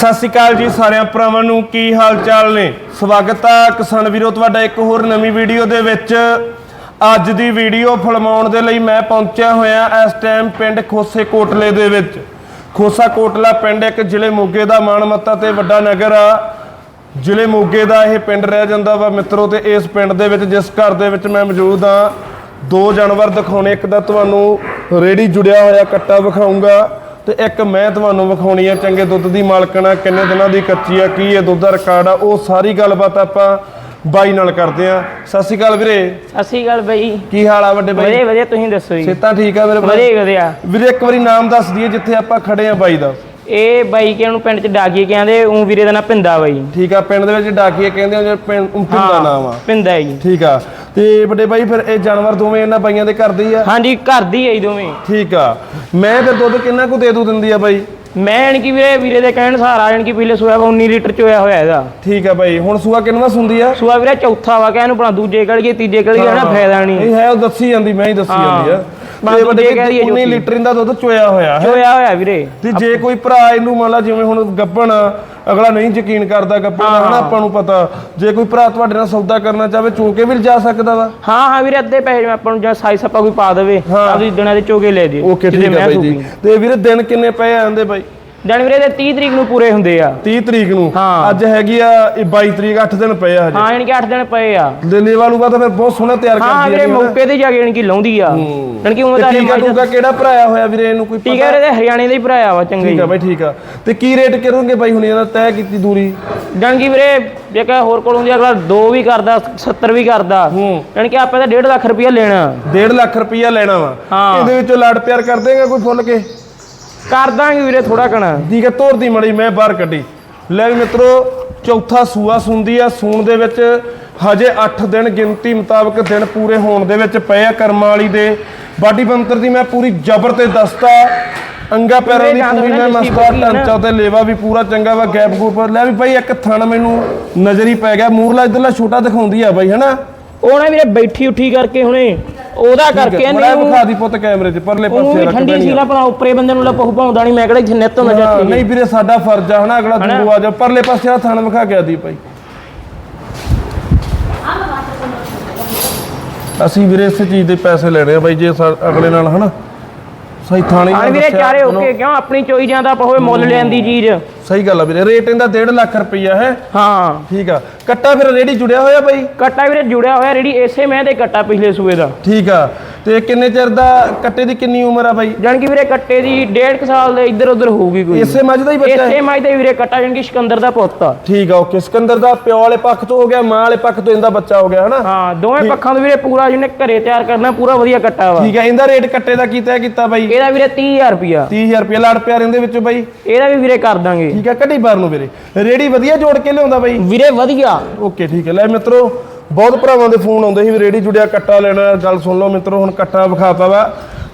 ਸਤਿ ਸ਼੍ਰੀ ਅਕਾਲ ਜੀ ਸਾਰਿਆਂ ਭਰਾਵਾਂ ਨੂੰ, ਕੀ ਹਾਲ ਚਾਲ ਨੇ? ਸਵਾਗਤ ਆ ਕਿਸਾਨ ਵੀਰੋ, ਤੁਹਾਡਾ ਇੱਕ ਹੋਰ ਨਵੀਂ ਵੀਡੀਓ ਦੇ ਵਿੱਚ। ਅੱਜ ਦੀ ਵੀਡੀਓ ਫਿਲਮਾਉਣ ਦੇ ਲਈ ਮੈਂ ਪਹੁੰਚਿਆ ਹੋਇਆ ਇਸ ਟਾਈਮ ਪਿੰਡ ਖੋਸੇ ਕੋਟਲੇ ਦੇ ਵਿੱਚ। ਖੋਸਾ ਕੋਟਲਾ ਪਿੰਡ ਇੱਕ ਜ਼ਿਲ੍ਹੇ ਮੋਗੇ ਦਾ ਮਾਣਮੱਤਾ ਤੇ ਵੱਡਾ ਨਗਰ ਆ। ਜ਼ਿਲ੍ਹੇ ਮੋਗੇ ਦਾ ਇਹ ਪਿੰਡ ਰਹਿ ਜਾਂਦਾ ਵਾ ਮਿੱਤਰੋ ਤੇ ਇਸ ਪਿੰਡ ਦੇ ਵਿੱਚ, ਜਿਸ ਘਰ ਦੇ ਵਿੱਚ ਮੈਂ ਮੌਜੂਦ ਆ ਦੋ ਜਾਨਵਰ ਦਿਖਾਉਣੇ, ਇੱਕ ਦਾ ਤੁਹਾਨੂੰ ਰੇੜੀ ਜੁੜਿਆ ਹੋਇਆ ਕੱਟਾ ਵਿਖਾਉਂਗਾ ਤੇ ਇੱਕ ਮੈਂ ਤੁਹਾਨੂੰ ਵਿਖਾਉਣੀ ਆ ਚੰਗੇ ਦੁੱਧ ਦੀ ਮਾਲਕਣ ਆ ਕਿੰਨੇ ਦਿਨਾਂ ਦੀ ਕੱਚੀ ਆ ਕੀ ਇਹ ਦੁੱਧ ਦਾ ਰਿਕਾਰਡ ਆ ਉਹ ਸਾਰੀ ਗੱਲਬਾਤ ਆਪਾਂ ਬਾਈ ਨਾਲ ਕਰਦੇ ਆ। ਸਤਿ ਸ਼੍ਰੀ ਅਕਾਲ ਵੀਰੇ। ਸਤਿ ਸ਼੍ਰੀ ਅਕਾਲ ਬਈ। ਕੀ ਹਾਲ ਆ ਵੱਡੇ ਬਾਈ? ਵਧੀਆ ਵਧੀਆ ਤੁਸੀਂ ਦੱਸੋ ਜੀ? ਸੇਤਾ ਠੀਕ ਆ ਮੇਰੇ ਬਾਈ ਵਧੀਆ ਵਧੀਆ। ਵੀਰੇ ਇੱਕ ਵਾਰੀ ਨਾਮ ਦੱਸ ਦਈਏ ਜਿੱਥੇ ਆਪਾਂ ਖੜੇ ਆ ਬਾਈ ਦਾ। ਇਹ ਬਾਈ ਕਿ ਪਿੰਡ ਚ ਡਾਕੀਏ ਕਹਿੰਦੇ ਉਹ ਵੀਰੇ ਦਾ ਨਾਂ ਪਿੰਦਾ ਬਾਈ। ਠੀਕ ਆ ਪਿੰਡ ਦੇ ਵਿੱਚ ਡਾਕੀਏ ਕਹਿੰਦੇ ਆ ਪਿੰਡ ਪਿੰਡ ਦਾ ਨਾਮ ਆ। ਪਿੰਦਾ ਹੈ ਜੀ। ਠੀਕ ਆ ਤੇ ਵੱਡੇ ਬਾਈ ਫਿਰ ਇਹ ਜਾਨਵਰ ਦੋਵੇਂ ਇਹਨਾਂ ਬਾਈਆਂ ਦੇ ਘਰ ਦੇ ਹੀ ਆ? ਹਾਂਜੀ ਘਰ ਦੀ ਹੈ ਜੀ ਦੋਵੇਂ। ਠੀਕ ਆ ਮੈਂ ਫਿਰ ਦੁੱਧ ਕਿੰਨਾ ਕੁ ਦੇ ਦੂ ਦਿੰਦੀ ਆ ਬਾਈ? ਮੈਂ ਯਾਨੀ ਕਿ ਵੀਰੇ ਵੀਰੇ ਦੇ ਕਹਿਣ ਸਹਾਰਾ ਯਾਨੀ ਕਿ ਪਿਛਲੇ ਸੂਆ ਵਾ 19 ਲੀਟਰ ਚੋਇਆ ਹੋਇਆ ਇਹਦਾ। ਠੀਕ ਆ ਬਾਈ ਹੁਣ ਸੂਆ ਕਿੰਨਵਾ ਸੁੰਦੀ ਆ? ਸੂਆ ਵੀਰੇ ਚੌਥਾ ਵਾ ਕਹਿ ਨੂੰ ਭਲਾ ਦੂਜੇ ਗਲ ਗਏ ਤੀਜੇ ਗਿਆ ਨਾ ਫਾਇਦਾ ਨਹੀਂ। ਇਹ ਹੈ ਉਹ ਦੱਸੀ ਜਾਂਦੀ ਮੈਂ ਹੀ ਦੱਸੀ। ਜਾਂਦੀ ਆ। ਤੇ ਵੱਡੇ ਕਹਿ ਦਈਏ 19 ਜੋਤੀ। ਲੀਟਰ ਦਾ ਦੁੱਧ ਚੋਇਆ ਹੋਇਆ ਹੈ। ਚੋਇਆ ਹੋਇਆ ਵੀਰੇ। ਤੇ ਜੇ ਕੋਈ ਭਰਾ ਇਹਨੂੰ ਮੰਨ ਲਾ ਜਿਵੇਂ ਹੁਣ ਗੱਪਣ ਅਗਲਾ ਨਹੀਂ ਯਕੀਨ ਕਰਦਾ ਗੱਪਣ ਦਾ ਹਨਾ ਆਪਾਂ ਨੂੰ ਪਤਾ। ਜੇ ਕੋਈ ਭਰਾ ਤੁਹਾਡੇ ਨਾਲ ਸੌਦਾ ਕਰਨਾ ਚਾਹਵੇ ਚੋ ਕੇ ਵੀ ਲਿਜਾ ਸਕਦਾ ਵਾ। ਹਾਂ ਹਾਂ ਵੀਰੇ ਅੱਧੇ ਪੈਸੇ ਮੈਂ ਆਪਾਂ ਨੂੰ ਜਾਂ ਸਾਈ ਸੱਪਾ ਕੋਈ ਪਾ ਦੇਵੇ ਹਾਂ। ਆਪਦੀ ਦਿਨਾਂ ਦੇ ਚੋਗੇ ਲੈ ਦੇ ਓਕੇ ਠੀਕ ਆ ਬਾਈ ਜੀ। ਤੇ ਵੀਰੇ ਦਿਨ ਕਿੰਨੇ ਪਏ ਆਂਦੇ ਬਾਈ? ਦਿਨ ਵੀਰੇ ਦੇ 30 ਤਰੀਕ ਨੂੰ ਪੂਰੇ ਹੁੰਦੇ ਆ। 30 ਤਰੀਕ ਨੂੰ? ਹਾਂ। ਅੱਜ ਹੈਗੀ ਆ ਇਹ 22 ਤਰੀਕ 8 ਦਿਨ ਪਏ ਆ ਹਜੇ। ਹਾਂ ਯਾਨੀ ਕਿ 8 ਦਿਨ ਪਏ ਆ। ਦਿੱਲੀ ਵਾਲੂ ਤਾਂ ਫਿਰ ਬਹੁਤ ਸੋਹਣਾ ਤਿਆਰ ਹਾਂ ਕਰਦੀ ਵੀਰੇ ਮੌਕੇ ਤੇ ਜਾ ਕੇ ਯਾਨੀ ਕਿ ਲਾਉਂਦੀ ਆ। ਯਾਨੀ ਕਿ ਉਹ ਤੇ ਤਾਂ ਟੀਕਾ ਟੂਕਾ ਕਿਹੜਾ ਭਰਾਇਆ ਹੋਇਆ ਵੀਰੇ ਇਹਨੂੰ ਕੋਈ ਠੀਕ ਹੈ ਵੀਰੇ ਹਰਿਆਣੇ ਦਾ ਹੀ ਭਰਾਇਆ ਵਾ ਚੰਗਾ ਠੀਕ ਆ ਬਾਈ ਠੀਕ ਆ। ਤੇ ਕੀ ਰੇਟ ਕਰੋਗੇ ਬਾਈ ਹੁਣ ਇਹਦਾ? ਤੈਅ ਕੀਤੀ ਦੂਰੀ। ਜਾਣੀ ਕਿ ਵੀਰੇ ਜੇ ਕਹੇ ਹੋਰ ਕੋਲੋਂ ਦੀ ਅਗਲਾ 2 ਵੀ ਕਰਦਾ 70 ਵੀ ਕਰਦਾ। ਹੂੰ। ਯਾਨੀ ਕਿ ਆਪਾਂ ਤਾਂ 1.5 ਲੱਖ ਰੁਪਇਆ ਲੈਣਾ। 1.5 ਲੱਖ ਰੁਪਈਆ ਲੈਣਾ ਵਾ। ਹਾਂ। ਇਹਦੇ ਵਿੱਚੋਂ ਲਾੜ ਪਿਆਰ ਕਰ ਦੇਗਾ ਕੋਈ ਫੁੱਲ ਕੇ? ਕਰ ਦਾਂਗੇ ਵੀਰੇ ਥੋੜਾ ਕਣਾ। ਠੀਕ ਹੈ ਤੋਰ ਦੀ ਮੜੀ ਮੈਂ ਬਾਹਰ ਕੱਢੀ। ਲੈ ਵੀ ਮਿੱਤਰੋ ਚੌਥਾ ਸੂਆ ਸੁੰਦੀ ਆ ਸੂਣ ਦੇ ਵਿੱਚ ਹਜੇ 8 ਦਿਨ ਗਿਣਤੀ ਮੁਤਾਬਕ ਦਿਨ ਪੂਰੇ ਹੋਣ ਦੇ ਵਿੱਚ ਪਏ ਆ ਕਰਮਾਂ ਵਾਲੀ ਦੇ। ਬਾਡੀ ਬੰਤਰ ਦੀ ਮੈਂ ਪੂਰੀ ਜ਼ਬਰ ਤੇ ਦਸਤਾ। ਅੰਗਾ ਪੈਰਾਂ ਦੀ ਪੂਰੇ ਮੈਂ ਜਾਂਦੇ ਮਸਤਾ ਨੇ, ਢਾਂਚਾ ਤੇ ਲੇਵਾ ਵੀ ਪੂਰਾ ਚੰਗਾ ਵਾ ਗੈਪ ਗੂਪ। ਲੈ ਵੀ ਭਾਈ ਇੱਕ ਥਣ ਮੈਨੂੰ ਨਜ਼ਰ ਹੀ ਪੈ ਗਿਆ। ਮੂਰਲਾ ਇਧਰਲਾ ਛੋਟਾ ਦਿਖਾਉਂਦੀ ਆ ਬਾਈ ਹਨਾ? ਉਹ ਨਾ ਵੀਰੇ ਬੈਠੀ ਉੱਠੀ ਕਰਕੇ ਹੁਣੇ। ਉਹਦਾ ਕਰਕੇ ਬੜਾ ਨਹੀਂ ਵਿਖਾ ਦੀ ਪੁੱਤ ਕੈਮਰੇ 'ਚ ਪਰਲੇ ਉਹ ਪਾਸੇ ਰੱਖ ਠੰਡੀ ਸੀ ਨਾ ਭਲਾ ਉੱਪਰੇ ਬੰਦੇ ਨੂੰ ਲੱਪੂ ਪਾਉਂਦਾ ਨਹੀਂ ਮੈਂ ਕਿਹੜਾ ਇੱਥੇ ਨਿੱਤ ਹੁੰਦਾ ਜੱਟੀ ਨਹੀਂ ਵੀਰੇ ਸਾਡਾ ਫਰਜ਼ ਆ ਹਨਾ ਅਗਲਾ ਦੂਰੋਂ ਆ ਜਾ ਪਰਲੇ ਪਾਸੇ ਆ ਥਣ ਵਿਖਾ ਕੇ ਆਦੀ ਭਾਈ। ਅਸੀਂ ਵੀਰੇ ਇਸ ਚੀਜ਼ ਦੇ ਪੈਸੇ ਲੈਣੇ ਆ ਬਾਈ ਜੇ ਅਗਲੇ ਨਾਲ ਹਨਾ? ਸਹੀ ਥਾਣੇ ਹਾਂ ਵੀਰੇ ਚਾਰੇ। ਓਕੇ ਕਿਉਂ? ਆਪਣੀ ਚੋਈ ਜਾਂਦਾ ਹੋਵੇ ਮੁੱਲ ਲੈਂਦੀ ਚੀਜ਼। ਸਹੀ ਗੱਲ ਆ ਵੀਰੇ ਰੇਟ ਇਹਦਾ 1.5 ਲੱਖ ਰੁਪਈਆ ਹੈ। ਹਾਂ। ਠੀਕ ਆ। ਕੱਟਾ ਫਿਰ ਰੇੜੀ ਜੁੜਿਆ ਹੋਇਆ ਬਾਈ? ਕੱਟਾ ਵੀਰੇ ਜੁੜਿਆ ਹੋਇਆ ਰੇੜੀ ਇਸੇ ਮੈਂ ਦੇ ਕੱਟਾ ਪਿਛਲੇ ਸੂਏ ਦਾ। ਠੀਕ ਆ। ਤੇ ਕਿੰਨੇ ਚਿਰ ਦਾ ਕੱਟੇ ਦੀ ਕਿੰਨੀ ਉਮਰ ਆ ਬਾਈ? ਜਾਣੀ ਕਿ ਵੀਰੇ ਕੱਟੇ ਦੀ ਡੇਢ ਕੁ ਸਾਲ ਦੇ ਇੱਧਰ ਉੱਧਰ ਹੋਊਗੀ ਕੋਈ ਇਸੇ ਮੱਝ ਦਾ ਹੀ ਬੱਚਾ ਇਸੇ ਮਾਈ ਦੇ ਵੀਰੇ ਕੱਟਾ ਜਾਣੀ ਕਿ ਸਿਕੰਦਰ ਦਾ ਪੁੱਤ ਆ। ਠੀਕ ਆ ਓਕੇ। ਸਿਕੰਦਰ ਦਾ ਪਿਓ ਵਾਲੇ ਪੱਖ ਤੋਂ ਹੋ ਗਿਆ ਮਾਂ ਵਾਲੇ ਪੱਖ ਤੋਂ ਇਹਦਾ ਬੱਚਾ ਹੋ ਗਿਆ ਹਨਾ? ਹਾਂ ਦੋਵੇਂ ਪੱਖਾਂ ਤੋਂ ਵੀਰੇ ਪੂਰਾ ਜਿਹਨੇ ਘਰੇ ਤਿਆਰ ਕਰਨਾ ਪੂਰਾ ਵਧੀਆ ਕੱਟਾ ਵਾ। ਠੀਕ ਆ ਇਹਦਾ ਰੇਟ ਕੱਟੇ ਦਾ ਕੀਤਾ ਕੀਤਾ ਬਾਈ? ਇਹਦਾ ਵੀਰੇ 30000 ਰੁਪਿਆ 30000 ਰੁਪਏ ਲੜ ਪਿਆ ਰਹਿੰਦੇ ਵਿੱਚੋਂ ਬਾਈ। ਇਹਦਾ ਵੀ ਵੀਰੇ ਕਰ ਦਾਂਗੇ। ਠੀਕ ਆ ਕੱਢੀ ਬਾਰ ਨੂੰ ਵੀਰੇ। ਰੇੜੀ ਵਧੀਆ ਜੋੜ ਕੇ ਲਿਆਉਂਦਾ ਬਾਈ? ਵੀਰੇ ਵਧੀਆ। ਓਕੇ ਠੀਕ ਹੈ ਲੈ ਮਿੱਤਰੋ ਬਹੁਤ ਭਰਾਵਾਂ ਦੇ ਫੋਨ ਆਉਂਦੇ ਸੀ ਵੀ ਰੇੜੀ ਜੁੜਿਆ ਕੱਟਾ ਲੈਣਾ। ਗੱਲ ਸੁਣ ਲਓ ਮਿੱਤਰੋ ਹੁਣ ਕੱਟਾ ਵਿਖਾਤਾ ਵਾ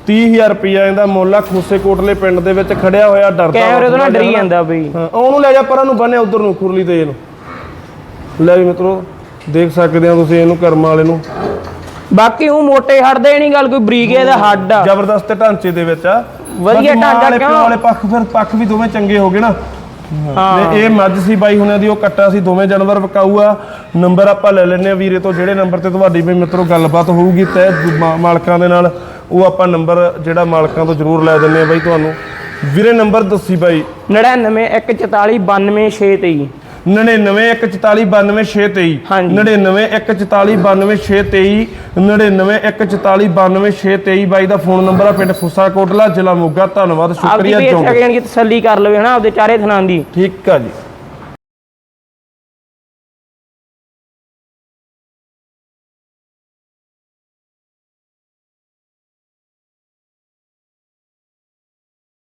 30000 ਰੁਪਿਆ ਇਹਦਾ ਮੁੱਲ ਆ ਖੋਸੇ ਕੋਟਲੇ ਪਿੰਡ ਦੇ ਵਿੱਚ ਖੜਿਆ ਹੋਇਆ ਡਰਦਾ ਕੈਮਰੇ ਤੋਂ ਨਾ ਡਰੀ ਜਾਂਦਾ। ਬਈ ਹਾਂ ਉਹਨੂੰ ਲੈ ਜਾ ਪਰਾਂ ਨੂੰ ਬੰਨੇ ਉਧਰ ਨੂੰ ਖੁਰਲੀ ਤੇ ਇਹਨੂੰ ਲੈ ਵੀ ਮਿੱਤਰੋ ਦੇਖ ਸਕਦੇ ਹੋ ਤੁਸੀਂ ਇਹਨੂੰ ਕਰਮਾਂ ਵਾਲੇ ਨੂੰ ਬਾਕੀ ਉਹ ਮੋਟੇ ਹੱਡਦੇ ਨਹੀਂ ਗੱਲ ਕੋਈ ਬਰੀਕ ਇਹਦਾ ਹੱਡ ਆ ਜ਼ਬਰਦਸਤ ਢਾਂਚੇ ਦੇ ਵਿੱਚ ਆ ਵਧੀਆ ਬਾਕੀ ਮਾਂ ਢਾਂਚਾ ਵਾਲੇ ਕਿਉਂ? ਵਾਲੇ ਪੱਖ ਫਿਰ ਪੱਖ ਵੀ ਦੋਵੇਂ ਚੰਗੇ ਹੋ ਗਏ ਨਾ ਤੇ ਇਹ ਮੱਝ ਸੀ ਬਾਈ ਹੁਣਾਂ ਦੀ ਉਹ ਕੱਟਾ ਸੀ ਦੋਵੇਂ ਜਾਨਵਰ ਵਿਕਾਊ ਆ ਨੰਬਰ ਆਪਾਂ ਲੈ ਲੈਨੇ ਆ ਵੀਰੇ ਤੋਂ ਜਿਹੜੇ ਨੰਬਰ ਤੇ ਤੁਹਾਡੀ ਵੀ ਮਿੱਤਰੋ ਗੱਲਬਾਤ ਹੋਊਗੀ ਤੈ ਮਾਲਕਾਂ ਦੇ ਨਾਲ ਉਹ ਆਪਾਂ ਨੰਬਰ ਜਿਹੜਾ ਮਾਲਕਾਂ ਤੋਂ ਜ਼ਰੂਰ ਲੈ ਦਿੰਨੇ ਆ ਬਾਈ ਤੁਹਾਨੂੰ। ਵੀਰੇ ਨੰਬਰ ਦੱਸੀ ਬਾਈ। 99 144 92 623 9914492623 ਹਾਂਜੀ। 9914492623 9914492623 ਬਾਈ ਦਾ ਫੋਨ ਨੰਬਰ ਆ ਪਿੰਡ ਫੁੱਸਾ ਕੋਟਲਾ ਜ਼ਿਲ੍ਹਾ ਮੋਗਾ। ਧੰਨਵਾਦ ਆਪਦੀ ਸ਼ੁਕਰੀਆ ਜੌਂ ਇੱਥੇ ਜਾਣੀ ਕਿ ਤਸੱਲੀ ਕਰ ਲਵੇ ਹਨਾ ਆਪਦੇ ਚਾਰੇ ਥਣਾਂ ਦੀ। ਠੀਕ ਆ ਜੀ।